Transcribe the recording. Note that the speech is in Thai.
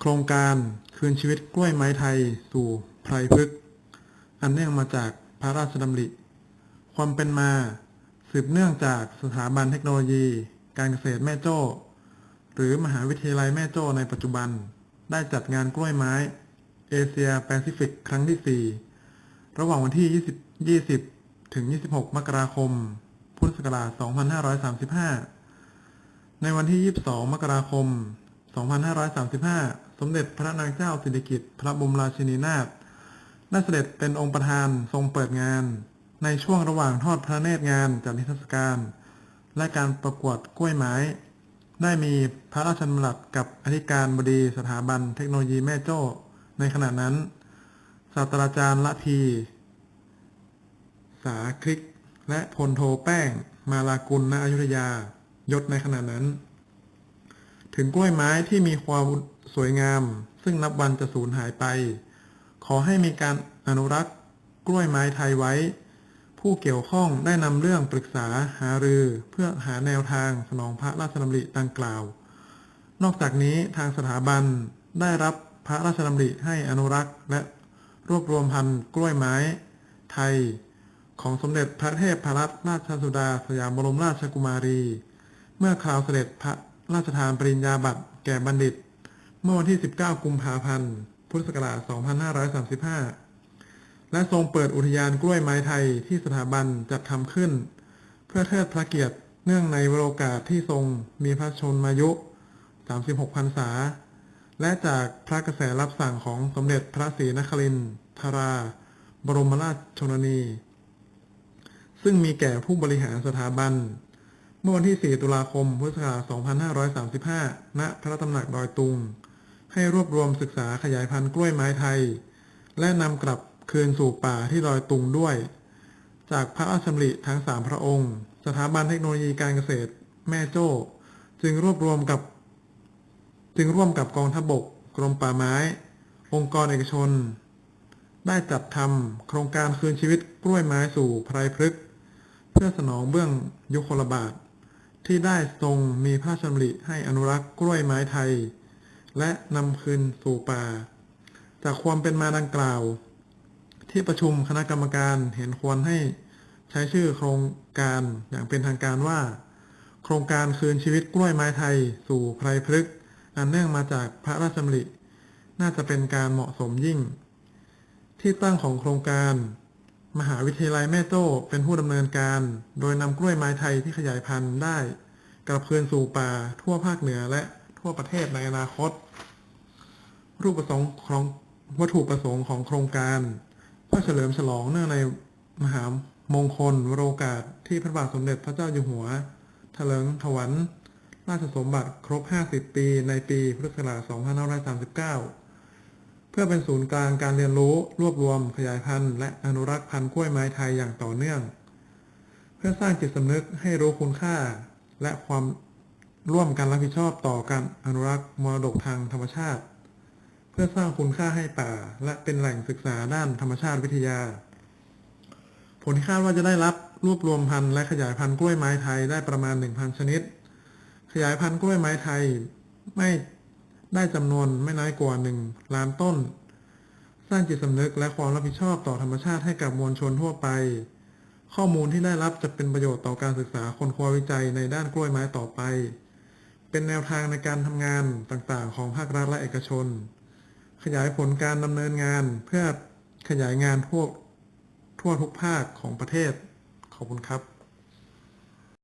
โครงการคืนชีวิตกล้วยไม้ไทยสู่ไพรพฤกษ์อันเนื่องมาจากพระราชดำริ ความเป็นมา สืบเนื่องจากสถาบันเทคโนโลยี การเกษตรแม่โจ้ หรือมหาวิทยาลัยแม่โจ้ในปัจจุบัน ได้จัดงานกล้วยไม้เอเชียแปซิฟิกครั้งที่ 4 ระหว่างวันที่ 20 20 ถึง 26 มกราคม พุทธศักราช 2535 ในวันที่ 22 มกราคม 2535 สมเด็จพระนางเจ้าสิริกิติ์พระบรมราชินีนาถได้เสด็จเป็นองค์ประธานทรงเปิดงาน ในช่วงระหว่างทอดพระเนตรงานจัดนิทรรศการ และการประกวดกล้วยไม้ ได้มีพระราชดำรัสกับอธิการบดีสถาบันเทคโนโลยีแม่โจ้ในขณะนั้น ศาสตราจารย์ละพี สาคลิก และพลโทแป้ง มาลากุลณอยุธยายศในขณะนั้น ถึงกล้วยไม้ที่มีความสวยงาม ซึ่งนับวันจะสูญหายไป ขอให้มีการอนุรักษ์กล้วยไม้ไทยไว้ ผู้เกี่ยวข้องได้นำเรื่องปรึกษาหารือเพื่อหาแนวทางสนองพระราชดำริดังกล่าว นอกจากนี้ทางสถาบันได้รับพระราชดำริให้อนุรักษ์ และรวบรวมพันธุ์กล้วยไม้ ไทย ของสมเด็จพระเทพพรัตนราชสุดาสยามบรมราชกุมารี เมื่อคราวเสด็จพระ ราชทานปริญญาบัตรแก่บัณฑิต เมื่อวันที่ 19 กุมภาพันธ์ พุทธศักราช 2535 และทรงเปิดอุทยานกล้วยไม้ไทยที่สถาบันจัดทำขึ้น เพื่อเทิดพระเกียรติเนื่องในโรกาสที่ทรงมีพระชนมายุ 36 พรรษา และจากพระกระแสรับสั่งของสมเด็จพระศรีนครินทรา บรมราชชนนี ซึ่งมีแก่ผู้บริหารสถาบัน มื่อวันที่ 4 ตุลาคม พุทธศักราช 2535 ณ พระตำหนักดอยตุง ให้รวบรวมศึกษาขยายพันธุ์กล้วยไม้ไทย และนำกลับคืนสู่ป่าที่ดอยตุงด้วย จากพระราชดำริทั้ง3พระองค์ สถาบันเทคโนโลยีการเกษตร แม่โจ้ จึงรวบรวมกับ จึงร่วมกับกองทัพบก กรมป่าไม้ องค์กรเอกชน ได้จัดทำโครงการคืนชีวิตกล้วยไม้สู่ไพรพฤกษ์เพื่อสนองเบื้องยุคลบาท ที่ได้ทรงมีพระราชดำริให้อนุรักษ์กล้วยไม้ไทย และนำคืนสู่ป่า จากความเป็นมาดังกล่าว ที่ประชุมคณะกรรมการเห็นควรให้ใช้ชื่อโครงการอย่างเป็นทางการว่า โครงการคืนชีวิตกล้วยไม้ไทย สู่ไพรพฤกษ์อันเนื่องมาจากพระราชดำริ น่าจะเป็นการเหมาะสมยิ่ง ที่ตั้งของโครงการ มหาวิทยาลัยแม่โจ้เป็นผู้ดำเนินการ โดยนำกล้วยไม้ไทยที่ขยายพันธุ์ได้ กลับคืนสู่ป่าทั่วภาคเหนือและทั่วประเทศในอนาคต รูปประสงค์ของวัตถุประสงค์ของโครงการเพื่อเฉลิมฉลองเนื่องในมหามงคลวโรกาสที่พระบาทสมเด็จพระเจ้าอยู่หัวถลิงถวันราชสมบัติครบ 50 ปีในปีพุทธศักราช 2539 พื่อเป็นศูนย์กลางการเรียนรู้ รวบรวม ขยายพันธุ์ และอนุรักษ์พันธุ์กล้วยไม้ไทยอย่างต่อเนื่อง เพื่อสร้างจิตสำนึกให้รู้คุณค่า และความร่วมกันรับผิดชอบต่อการอนุรักษ์มรดกทางธรรมชาติ เพื่อสร้างคุณค่าให้ป่า และเป็นแหล่งศึกษาด้านธรรมชาติวิทยา ผลที่คาดว่าจะได้รับรวบรวมพันธุ์และขยายพันธุ์กล้วยไม้ไทยได้ประมาณ 1,000 ชนิด ขยายพันธุ์กล้วยไม้ไทยไม่ ได้จำนวนไม่น้อยกว่า 1 ล้านต้น สร้างจิตสำนึกและความรับผิดชอบต่อธรรมชาติให้กับมวลชนทั่วไป ข้อมูลที่ได้รับจะเป็นประโยชน์ต่อการศึกษาคนครัววิจัยในด้านกล้วยไม้ต่อไป เป็นแนวทางในการทำงานต่างๆ ของภาครัฐและเอกชน ขยายผลการดำเนินงานเพื่อขยายงานทั่วทั่วทุกภาคของประเทศ ขอบคุณครับ